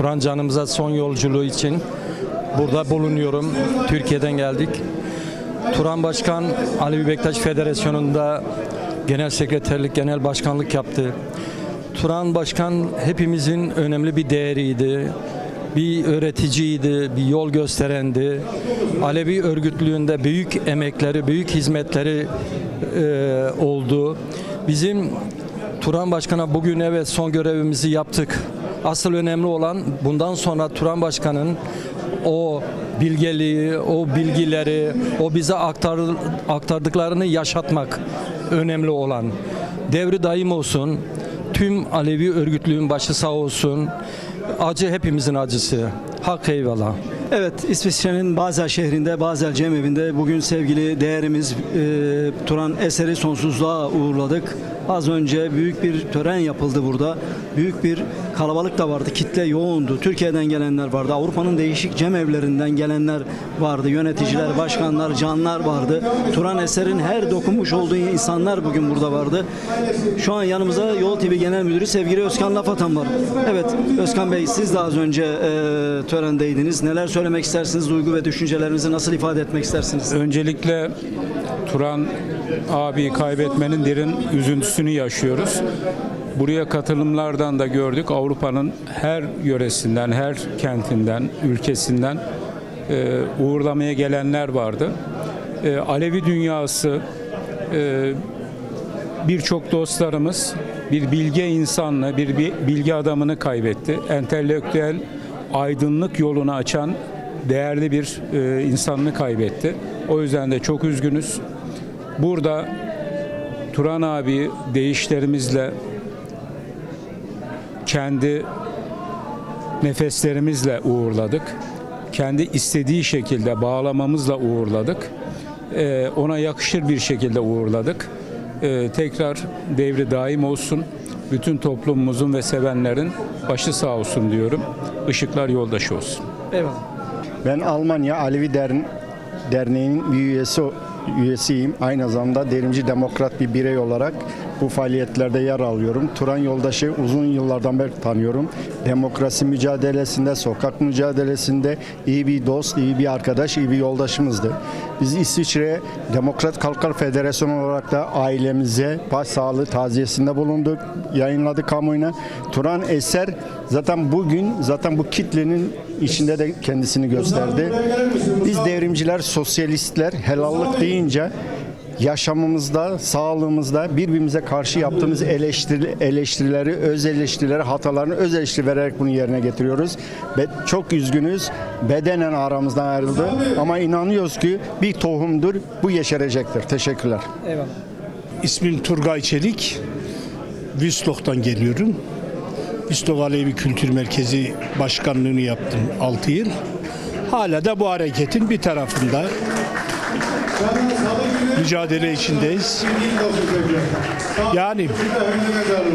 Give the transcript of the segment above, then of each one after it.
Turan canımıza son yolculuğu için burada bulunuyorum. Türkiye'den geldik. Turan Başkan Alevi Bektaş Federasyonu'nda genel sekreterlik, genel başkanlık yaptı. Turan Başkan hepimizin önemli bir değeriydi. Bir öğreticiydi, bir yol gösterendi. Alevi örgütlüğünde büyük emekleri, büyük hizmetleri e, oldu. Bizim Turan Başkan'a bugün evet son görevimizi yaptık. Asıl önemli olan bundan sonra Turan Başkan'ın o bilgeliği, o bilgileri, o bize aktar, aktardıklarını yaşatmak önemli olan. Devri daim olsun. Tüm Alevi örgütlüğün başı sağ olsun. Acı hepimizin acısı. Hak eyvallah. Evet, İsviçre'nin Basel şehrinde, Basel Cemevinde bugün sevgili değerimiz e, Turan Eser'i sonsuzluğa uğurladık. Az önce büyük bir tören yapıldı burada. Büyük bir kalabalık da vardı, kitle yoğundu. Türkiye'den gelenler vardı, Avrupa'nın değişik cemevlerinden gelenler vardı. Yöneticiler, başkanlar, canlar vardı. Turan Eser'in her dokunmuş olduğu insanlar bugün burada vardı. Şu an yanımızda Yol TV Genel Müdürü sevgili Özkan Lafatan var. Evet, Özkan Bey siz de az önce e, törendeydiniz. Neler söylemek istersiniz? Duygu ve düşüncelerinizi nasıl ifade etmek istersiniz? Öncelikle Turan abi kaybetmenin derin üzüntüsünü yaşıyoruz. Buraya katılımlardan da gördük. Avrupa'nın her yöresinden, her kentinden, ülkesinden e, uğurlamaya gelenler vardı. E, Alevi dünyası e, birçok dostlarımız bir bilge insanla, bir bi- bilgi adamını kaybetti. Entelektüel aydınlık yolunu açan değerli bir insanını kaybetti. O yüzden de çok üzgünüz. Burada Turan abi değişlerimizle kendi nefeslerimizle uğurladık. Kendi istediği şekilde bağlamamızla uğurladık. Ee, ona yakışır bir şekilde uğurladık. Ee, tekrar devri daim olsun. Bütün toplumumuzun ve sevenlerin başı sağ olsun diyorum. Işıklar yoldaşı olsun. Eyvallah. Ben Almanya Alevi Dern Derneği'nin bir üyesi üyesiyim. Aynı zamanda derimci demokrat bir birey olarak bu faaliyetlerde yer alıyorum. Turan Yoldaş'ı uzun yıllardan beri tanıyorum. Demokrasi mücadelesinde, sokak mücadelesinde iyi bir dost, iyi bir arkadaş, iyi bir yoldaşımızdı. Biz İsviçre Demokrat Kalkar Federasyonu olarak da ailemize başsağlığı taziyesinde bulunduk. Yayınladık kamuoyuna. Turan Eser zaten bugün zaten bu kitlenin içinde de kendisini gösterdi. Biz devrimciler, sosyalistler helallik deyince yaşamımızda, sağlığımızda birbirimize karşı yaptığımız eleştiri, eleştirileri, öz eleştirileri, hatalarını öz eleştiri vererek bunu yerine getiriyoruz. Ve çok üzgünüz. Bedenen aramızdan ayrıldı. Ama inanıyoruz ki bir tohumdur. Bu yeşerecektir. Teşekkürler. Eyvallah. İsmim Turgay Çelik. Wiesloch'tan geliyorum. Wiesloch Alevi Kültür Merkezi başkanlığını yaptım 6 yıl. Hala da bu hareketin bir tarafında mücadele içindeyiz. Yani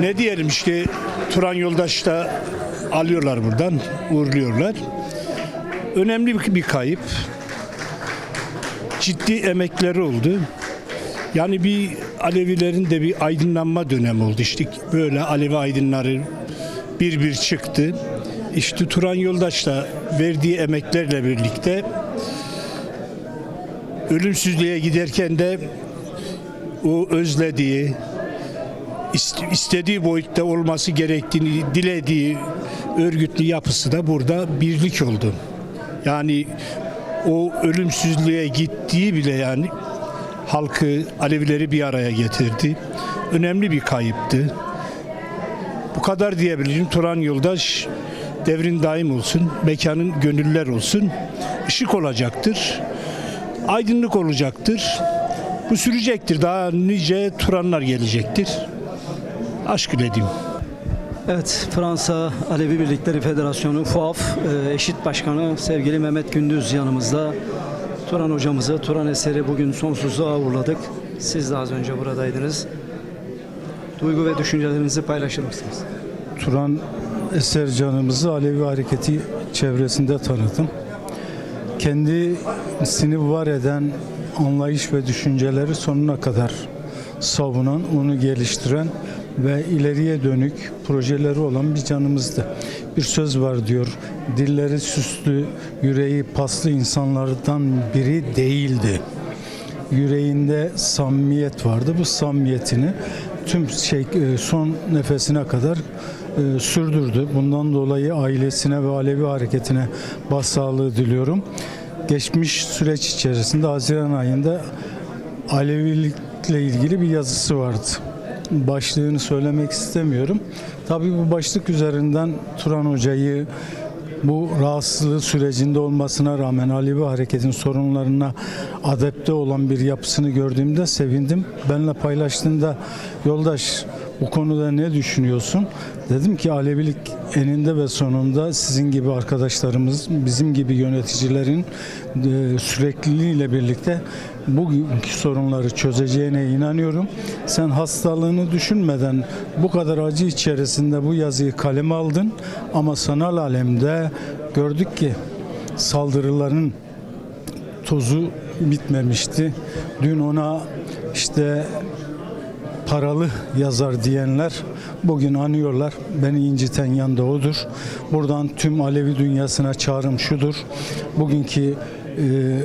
ne diyelim işte Turan Yoldaş da alıyorlar buradan, uğurluyorlar. Önemli bir kayıp. Ciddi emekleri oldu. Yani bir Alevilerin de bir aydınlanma dönemi oldu. İşte böyle Alevi aydınları bir bir çıktı. İşte Turan Yoldaş da verdiği emeklerle birlikte ölümsüzlüğe giderken de o özlediği, ist- istediği boyutta olması gerektiğini dilediği örgütlü yapısı da burada birlik oldu. Yani o ölümsüzlüğe gittiği bile yani halkı, Alevileri bir araya getirdi. Önemli bir kayıptı. Bu kadar diyebilirim. Turan Yoldaş devrin daim olsun, mekanın gönüller olsun. Işık olacaktır. Aydınlık olacaktır. Bu sürecektir. Daha nice Turanlar gelecektir. Aşk ile. Evet, Fransa Alevi Birlikleri Federasyonu FUAF e, eşit başkanı sevgili Mehmet Gündüz yanımızda. Turan hocamızı, Turan eseri bugün sonsuzluğa uğurladık. Siz de az önce buradaydınız. Duygu ve düşüncelerinizi paylaşır mısınız? Turan Eser canımızı Alevi Hareketi çevresinde tanıdım. Kendisini var eden anlayış ve düşünceleri sonuna kadar savunan, onu geliştiren ve ileriye dönük projeleri olan bir canımızdı. Bir söz var diyor, dilleri süslü, yüreği paslı insanlardan biri değildi yüreğinde samimiyet vardı. Bu samimiyetini tüm şey e, son nefesine kadar e, sürdürdü. Bundan dolayı ailesine ve Alevi hareketine başsağlığı diliyorum. Geçmiş süreç içerisinde Haziran ayında Alevilikle ilgili bir yazısı vardı. Başlığını söylemek istemiyorum. Tabii bu başlık üzerinden Turan Hoca'yı bu rahatsızlığı sürecinde olmasına rağmen Alevi hareketin sorunlarına adapte olan bir yapısını gördüğümde sevindim. Benle paylaştığında yoldaş bu konuda ne düşünüyorsun? Dedim ki Alevilik eninde ve sonunda sizin gibi arkadaşlarımız, bizim gibi yöneticilerin e, sürekliliğiyle birlikte bugünkü sorunları çözeceğine inanıyorum. Sen hastalığını düşünmeden bu kadar acı içerisinde bu yazıyı kaleme aldın ama sanal alemde gördük ki saldırıların tozu bitmemişti. Dün ona işte paralı yazar diyenler bugün anıyorlar. Beni inciten yan da odur. Buradan tüm Alevi dünyasına çağrım şudur. Bugünkü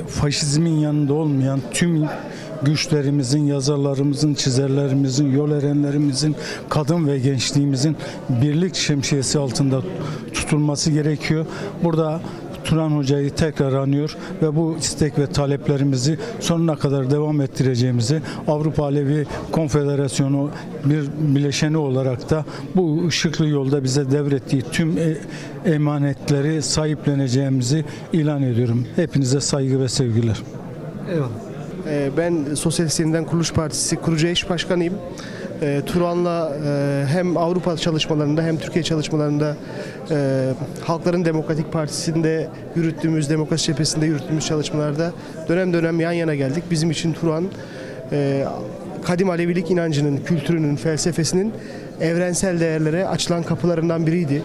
faşizmin yanında olmayan tüm güçlerimizin, yazarlarımızın, çizerlerimizin, yol erenlerimizin, kadın ve gençliğimizin birlik şemsiyesi altında tutulması gerekiyor. Burada Turan Hoca'yı tekrar anıyor ve bu istek ve taleplerimizi sonuna kadar devam ettireceğimizi Avrupa Alevi Konfederasyonu bir bileşeni olarak da bu ışıklı yolda bize devrettiği tüm e- emanetleri sahipleneceğimizi ilan ediyorum. Hepinize saygı ve sevgiler. Eyvallah. Ee, Ben Sosyalist Yeniden Kuruluş Partisi kurucu eş başkanıyım. Ee, Turan'la e, hem Avrupa çalışmalarında hem Türkiye çalışmalarında e, Halkların Demokratik Partisi'nde yürüttüğümüz, Demokrasi Cephesi'nde yürüttüğümüz çalışmalarda dönem dönem yan yana geldik. Bizim için Turan e, kadim Alevilik inancının, kültürünün, felsefesinin evrensel değerlere açılan kapılarından biriydi.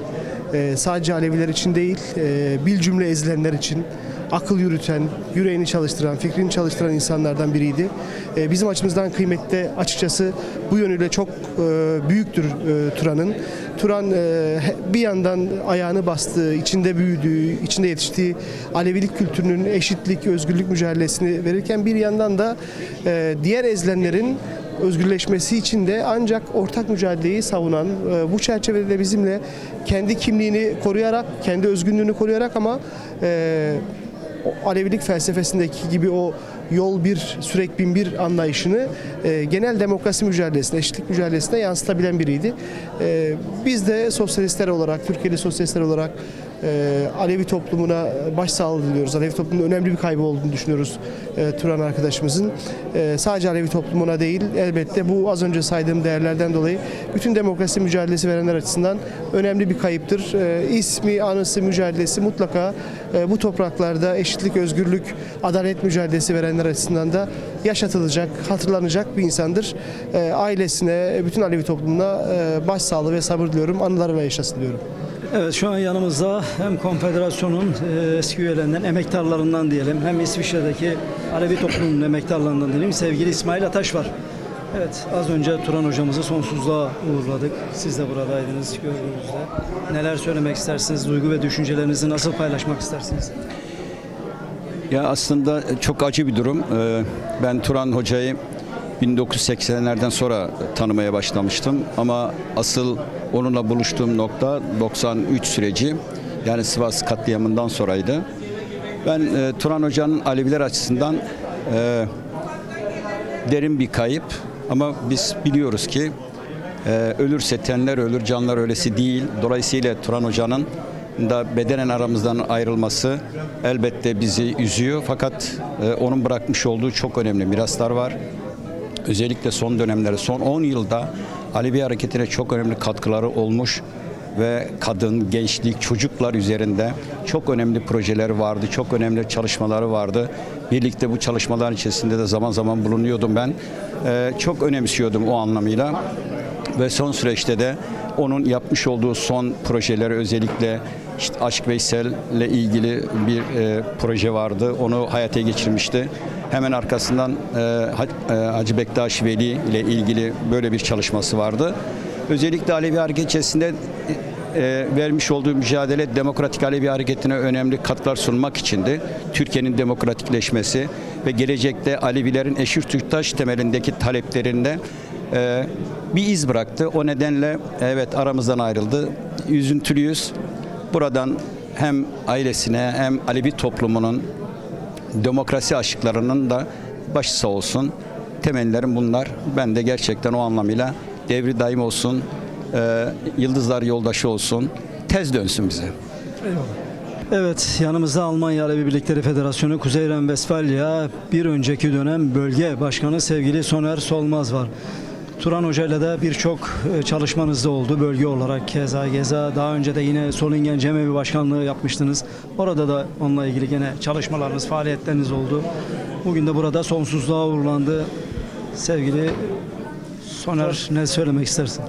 E, Sadece Aleviler için değil, e, bil cümle ezilenler için, akıl yürüten, yüreğini çalıştıran, fikrini çalıştıran insanlardan biriydi. E, bizim açımızdan kıymetli açıkçası bu yönüyle çok e, büyüktür e, Turan'ın. Turan e, bir yandan ayağını bastığı, içinde büyüdüğü, içinde yetiştiği Alevilik kültürünün eşitlik, özgürlük mücadelesini verirken bir yandan da diğer ezilenlerin özgürleşmesi için de ancak ortak mücadeleyi savunan, bu çerçevede de bizimle kendi kimliğini koruyarak, kendi özgünlüğünü koruyarak ama Alevilik felsefesindeki gibi o yol bir, sürek bin bir anlayışını e, genel demokrasi mücadelesine, eşitlik mücadelesine yansıtabilen biriydi. E, biz de sosyalistler olarak, Türkiye'li sosyalistler olarak e, Alevi toplumuna başsağlığı diliyoruz. Alevi toplumunun önemli bir kaybı olduğunu düşünüyoruz e, Turan arkadaşımızın. E, sadece Alevi toplumuna değil, elbette bu az önce saydığım değerlerden dolayı bütün demokrasi mücadelesi verenler açısından önemli bir kayıptır. E, ismi, anısı, mücadelesi mutlaka e, bu topraklarda eşitlik, özgürlük, adalet mücadelesi verenler açısından da yaşatılacak, hatırlanacak bir insandır. E, ailesine, bütün Alevi toplumuna e, başsağlığı ve sabır diliyorum. Anılarıyla yaşasın diyorum. Evet şu an yanımızda hem konfederasyonun e, eski üyelerinden, emektarlarından diyelim hem İsviçre'deki Alevi toplumunun emektarlarından diyelim sevgili İsmail Ataş var. Evet az önce Turan hocamızı sonsuzluğa uğurladık. Siz de buradaydınız gördüğünüzde. Neler söylemek istersiniz? Duygu ve düşüncelerinizi nasıl paylaşmak istersiniz? Ya aslında çok acı bir durum. Ee, Ben Turan Hoca'yı 1980'lerden sonra tanımaya başlamıştım ama asıl onunla buluştuğum nokta 93 süreci yani Sivas katliamından sonraydı. Ben e, Turan Hoca'nın Aleviler açısından e, derin bir kayıp ama biz biliyoruz ki e, ölürse tenler ölür, canlar öylesi değil. Dolayısıyla Turan Hoca'nın da bedenen aramızdan ayrılması elbette bizi üzüyor. Fakat e, onun bırakmış olduğu çok önemli miraslar var. Özellikle son dönemlerde, son 10 yılda Alevi hareketine çok önemli katkıları olmuş ve kadın, gençlik, çocuklar üzerinde çok önemli projeleri vardı, çok önemli çalışmaları vardı. Birlikte bu çalışmalar içerisinde de zaman zaman bulunuyordum ben. Ee, çok önemsiyordum o anlamıyla ve son süreçte de onun yapmış olduğu son projeleri özellikle işte Aşk Veysel'le ilgili bir e, proje vardı. Onu hayata geçirmişti. Hemen arkasından e, e, Hacı Bektaş Veli ile ilgili böyle bir çalışması vardı. Özellikle Alevi hareketçesinde e, vermiş olduğu mücadele demokratik Alevi hareketine önemli katkılar sunmak içindi. Türkiye'nin demokratikleşmesi ve gelecekte Alevilerin eşit Türktaş temelindeki taleplerinde e, bir iz bıraktı. O nedenle evet aramızdan ayrıldı. Üzüntülüyüz. Buradan hem ailesine hem Alevi toplumunun demokrasi aşıklarının da başı sağ olsun. Temellerim bunlar. Ben de gerçekten o anlamıyla devri daim olsun, e, yıldızlar yoldaşı olsun, tez dönsün bize. Evet yanımızda Almanya Alevi Birlikleri Federasyonu Kuzey Ren Vesfalya bir önceki dönem bölge başkanı sevgili Soner Solmaz var. Turan Hoca ile de birçok e, çalışmanız da oldu bölge olarak keza geza daha önce de yine Solingen Cemevi Başkanlığı yapmıştınız. Orada da onunla ilgili gene çalışmalarınız, faaliyetleriniz oldu. Bugün de burada sonsuzluğa uğurlandı. Sevgili Soner ne söylemek istersin?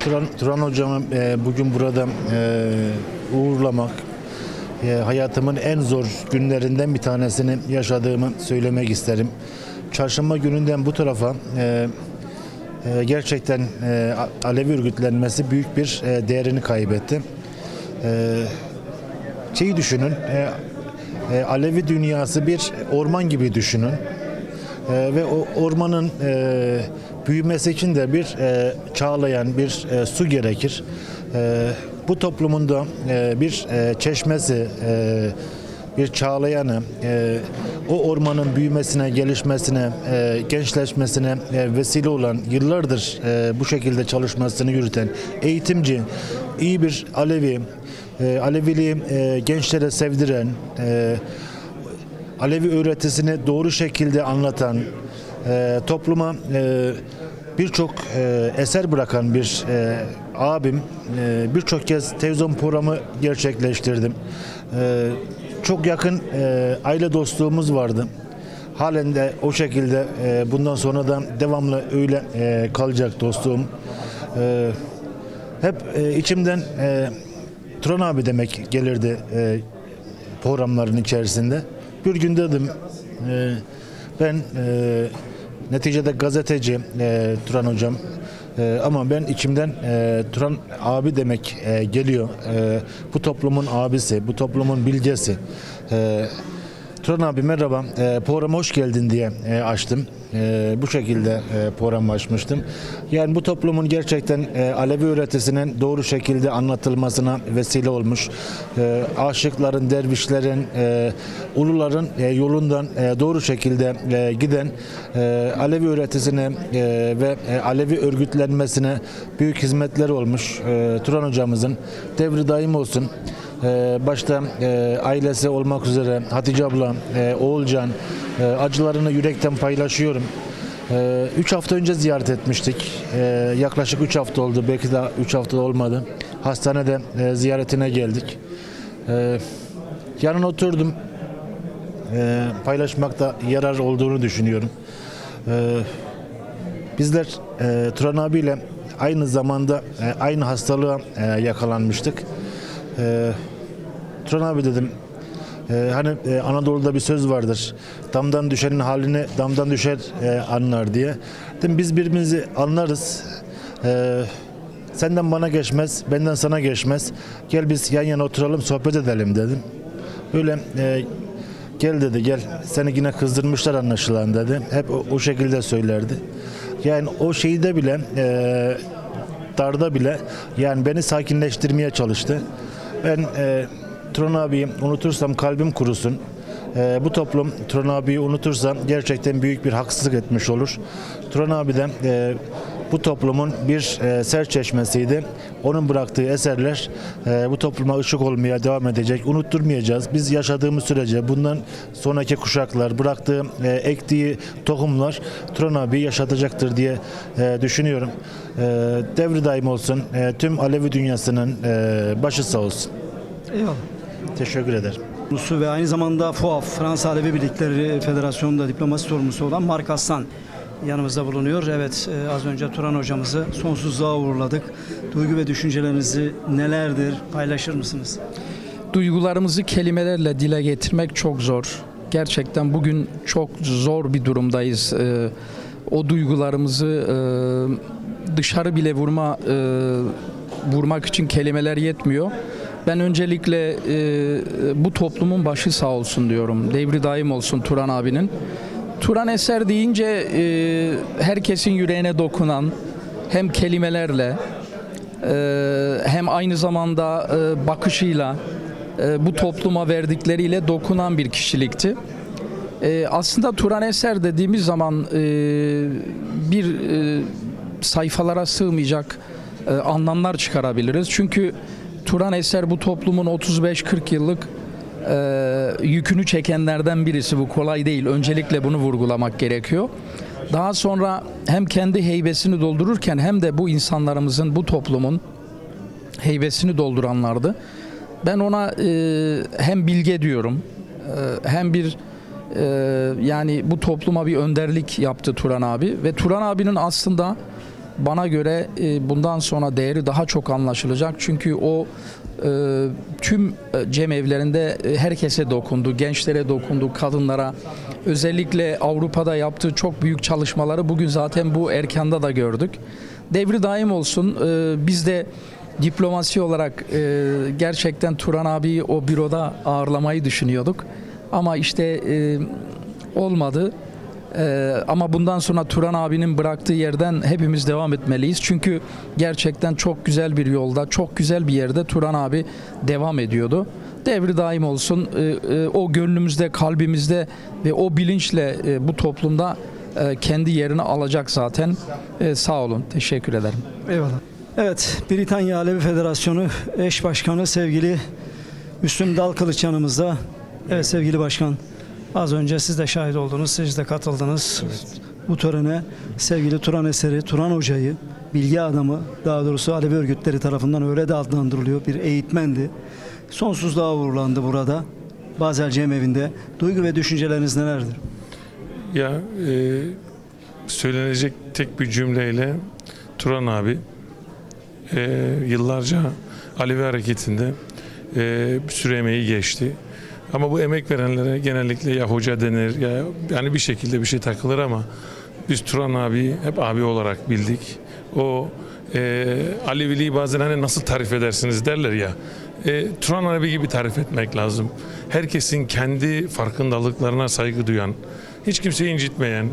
Turan, Turan hocamı e, bugün burada e, uğurlamak, e, hayatımın en zor günlerinden bir tanesini yaşadığımı söylemek isterim. Çarşamba gününden bu tarafa e, gerçekten e, Alevi örgütlenmesi büyük bir e, değerini kaybetti. E, şeyi düşünün, e, Alevi dünyası bir orman gibi düşünün. Ee, ve o ormanın büyümesi için de bir çağlayan bir su gerekir. Bu toplumun da e, bir çeşmesi, bir çağlayanı, o ormanın büyümesine, gelişmesine, e, gençleşmesine e, vesile olan, yıllardır e, bu şekilde çalışmasını yürüten eğitimci, iyi bir Alevi, e, Aleviliği e, gençlere sevdiren, e, Alevi öğretisini doğru şekilde anlatan, e, topluma e, birçok e, eser bırakan bir e, abim. E, birçok kez televizyon programı gerçekleştirdim. E, çok yakın e, aile dostluğumuz vardı. Halen de o şekilde e, bundan sonra da devamlı öyle e, kalacak dostluğum. E, hep e, içimden e, Turan abi demek gelirdi e, programların içerisinde. Bir gün dedim e, ben e, neticede gazeteci e, Turan hocam e, ama ben içimden e, Turan abi demek e, geliyor. E, bu toplumun abisi, bu toplumun bilgesi. E, Turan abi merhaba, e, programa hoş geldin diye e, açtım. E, bu şekilde e, programı açmıştım. Yani bu toplumun gerçekten e, Alevi öğretisinin doğru şekilde anlatılmasına vesile olmuş. E, aşıkların, dervişlerin, e, uluların e, yolundan e, doğru şekilde e, giden e, Alevi öğretisine e, ve e, Alevi örgütlenmesine büyük hizmetleri olmuş. E, Turan hocamızın devri daim olsun. Ee, başta e, ailesi olmak üzere Hatice abla, e, Oğulcan e, acılarını yürekten paylaşıyorum. 3 hafta önce ziyaret etmiştik. Yaklaşık 3 hafta oldu. Belki daha 3 hafta olmadı. Hastanede ziyaretine geldik. Yanına oturdum. Paylaşmakta yarar olduğunu düşünüyorum. Bizler Turan abiyle aynı zamanda aynı hastalığa yakalanmıştık. Ee, Turan abi dedim. E, hani e, Anadolu'da bir söz vardır. Damdan düşenin halini damdan düşer e, anlar diye. Dedim biz birbirimizi anlarız. Ee, senden bana geçmez benden sana geçmez. Gel biz yan yana oturalım sohbet edelim dedim. Öyle e, gel dedi gel. Seni yine kızdırmışlar anlaşılan dedi. Hep o, o şekilde söylerdi. Yani o şeyde bile e, darda bile yani beni sakinleştirmeye çalıştı. Ben e, Turan abiyi unutursam kalbim kurusun. E, bu toplum Turan abiyi unutursa gerçekten büyük bir haksızlık etmiş olur. Turan abi de e, bu toplumun bir e, serçeşmesiydi. Onun bıraktığı eserler e, bu topluma ışık olmaya devam edecek. Unutturmayacağız. Biz yaşadığımız sürece bundan sonraki kuşaklar bıraktığı, e, ektiği tohumlar Turan abi yaşatacaktır diye e, düşünüyorum. E, devri daim olsun. E, tüm Alevi dünyasının e, başı sağ olsun. Eyvallah. Teşekkür ederim. sorumlusu ve aynı zamanda FUAF, Fransa Alevi Birlikleri Federasyonu'nda diplomasi sorumlusu olan Mark Aslan yanımızda bulunuyor. Evet e, az önce Turan hocamızı sonsuzluğa uğurladık. Duygu ve düşüncelerinizi nelerdir paylaşır mısınız? duygularımızı kelimelerle dile getirmek çok zor. Gerçekten bugün çok zor bir durumdayız. Ee, o duygularımızı e, dışarı bile vurma e, vurmak için kelimeler yetmiyor. Ben öncelikle e, bu toplumun başı sağ olsun diyorum. Devri daim olsun Turan abinin. Turan Eser deyince e, herkesin yüreğine dokunan hem kelimelerle e, hem aynı zamanda e, bakışıyla e, bu topluma verdikleriyle dokunan bir kişilikti. E, aslında Turan Eser dediğimiz zaman e, bir e, sayfalara sığmayacak e, anlamlar çıkarabiliriz. Çünkü Turan Eser bu toplumun 35-40 yıllık e, yükünü çekenlerden birisi. Bu kolay değil. Öncelikle bunu vurgulamak gerekiyor. Daha sonra hem kendi heybesini doldururken hem de bu insanlarımızın, bu toplumun heybesini dolduranlardı. Ben ona e, hem bilge diyorum, e, hem bir e, yani bu topluma bir önderlik yaptı Turan abi ve Turan abinin aslında bana göre e, bundan sonra değeri daha çok anlaşılacak çünkü o tüm e, cemevlerinde e, herkese dokundu, gençlere dokundu, kadınlara. Özellikle Avrupa'da yaptığı çok büyük çalışmaları bugün zaten bu erkanda da gördük. Devri daim olsun. E, biz de diplomasi olarak gerçekten Turan abiyi o büroda ağırlamayı düşünüyorduk. Ama işte olmadı. Ee, ama bundan sonra Turan abinin bıraktığı yerden hepimiz devam etmeliyiz. Çünkü gerçekten çok güzel bir yolda, çok güzel bir yerde Turan abi devam ediyordu. Devri daim olsun. Ee, o gönlümüzde, kalbimizde ve o bilinçle e, bu toplumda e, kendi yerini alacak zaten. E, sağ olun. Teşekkür ederim. Eyvallah. Evet, Britanya Alevi Federasyonu eş başkanı sevgili Müslüm Dalkılıç yanımızda. Evet sevgili başkan, az önce siz de şahit oldunuz, siz de katıldınız bu törene. Sevgili Turan Eseri, Turan Hoca'yı, bilgi adamı, daha doğrusu Alevi örgütleri tarafından öyle de adlandırılıyor, bir eğitmendi. Sonsuzluğa uğurlandı burada. Bazel Cemevi'nde. Duygu ve düşünceleriniz nelerdir? Ya e, söylenecek tek bir cümleyle Turan abi e, yıllarca Alevi hareketinde e, bir sürü emeği geçti. Ama bu emek verenlere genellikle ya hoca denir ya yani bir şekilde bir şey takılır ama biz Turan abi hep abi olarak bildik. O e, Aleviliği bazen hani nasıl tarif edersiniz derler ya. E, Turan abi gibi tarif etmek lazım. Herkesin kendi farkındalıklarına saygı duyan, hiç kimseyi incitmeyen,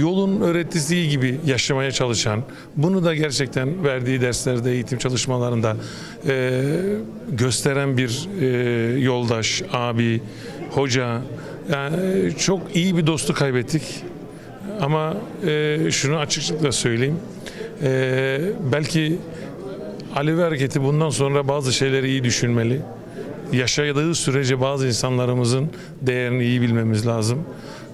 yolun öğretisi gibi yaşamaya çalışan, bunu da gerçekten verdiği derslerde, eğitim çalışmalarında e, gösteren bir e, yoldaş, abi, hoca. Yani çok iyi bir dostu kaybettik. Ama e, şunu açıklıkla söyleyeyim. E, belki Alevi hareketi bundan sonra bazı şeyleri iyi düşünmeli. Yaşadığı sürece bazı insanlarımızın değerini iyi bilmemiz lazım.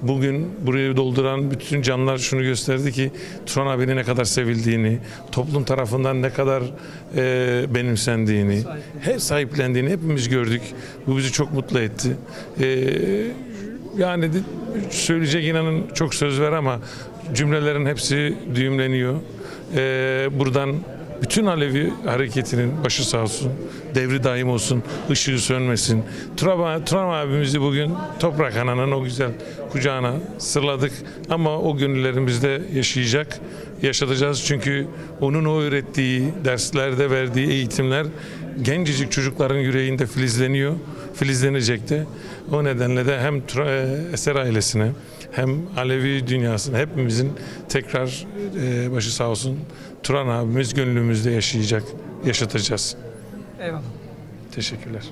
Bugün burayı dolduran bütün canlar şunu gösterdi ki Turan abinin ne kadar sevildiğini, toplum tarafından ne kadar e, benimsendiğini, hep sahiplendiğini hepimiz gördük. Bu bizi çok mutlu etti. E, yani söyleyecek inanın çok söz ver ama cümlelerin hepsi düğümleniyor. E, buradan bütün Alevi hareketinin başı sağ olsun, devri daim olsun, ışığı sönmesin. Turan, Turan abimizi bugün toprak ananın o güzel kucağına sırladık ama o gönüllerimizde yaşayacak, yaşatacağız. Çünkü onun o öğrettiği, derslerde verdiği eğitimler gencecik çocukların yüreğinde filizleniyor, filizlenecek de. O nedenle de hem e, Eser ailesine hem Alevi dünyasına hepimizin tekrar e, başı sağ olsun. Turan abimiz gönlümüzde yaşayacak, yaşatacağız. Eyvallah. Teşekkürler.